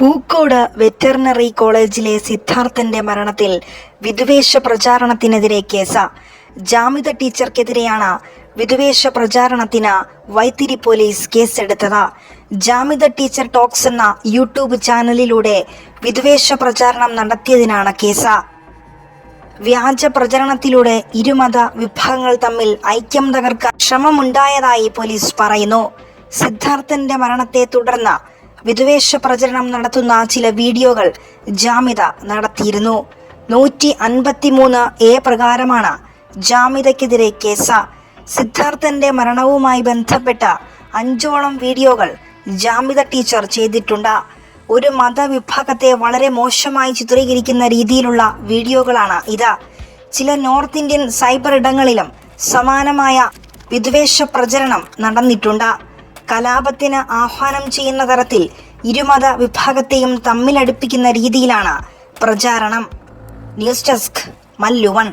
Pookode veterinary കോളേജിലെ സിദ്ധാർത്ഥന്റെ മരണത്തിൽ വിദ്വേഷ പ്രചാരണത്തിനെതിരെ കേസ്. ജാമിത ടീച്ചർക്കെതിരെയാണ് വിദ്വേഷ പ്രചാരണത്തിന് വൈത്തിരി പോലീസ് കേസെടുത്തത്. ജാമിത ടീച്ചർ ടോക്സ് എന്ന യൂട്യൂബ് ചാനലിലൂടെ വിദ്വേഷ പ്രചാരണം നടത്തിയതിനാണ് കേസ്. വ്യാജ പ്രചരണത്തിലൂടെ ഇരുമത വിഭാഗങ്ങൾ തമ്മിൽ ഐക്യം തകർക്കാൻ ശ്രമമുണ്ടായതായി പോലീസ് പറയുന്നു. സിദ്ധാർത്ഥന്റെ മരണത്തെ തുടർന്ന് വിദ്വേഷ പ്രചരണം നടത്തുന്ന ചില വീഡിയോകൾ ജാമിത നടത്തിയിരുന്നു. നൂറ്റി അൻപത്തിമൂന്ന് എ പ്രകാരമാണ് ജാമിതയ്ക്കെതിരെ കേസ്. സിദ്ധാർത്ഥന്റെ മരണവുമായി ബന്ധപ്പെട്ട അഞ്ചോളം വീഡിയോകൾ ജാമിത ടീച്ചർ ചെയ്തിട്ടുണ്ട്. ഒരു മതവിഭാഗത്തെ വളരെ മോശമായി ചിത്രീകരിക്കുന്ന രീതിയിലുള്ള വീഡിയോകളാണ് ഇത്. ചില നോർത്ത് ഇന്ത്യൻ സൈബർ ഇടങ്ങളിലും സമാനമായ വിദ്വേഷ പ്രചരണം നടന്നിട്ടുണ്ട്. കലാപത്തിന് ആഹ്വാനം ചെയ്യുന്ന തരത്തിൽ ഇരുമത വിഭാഗത്തെയും തമ്മിലടുപ്പിക്കുന്ന രീതിയിലാണ് പ്രചാരണം. News desk മല്ലുവൺ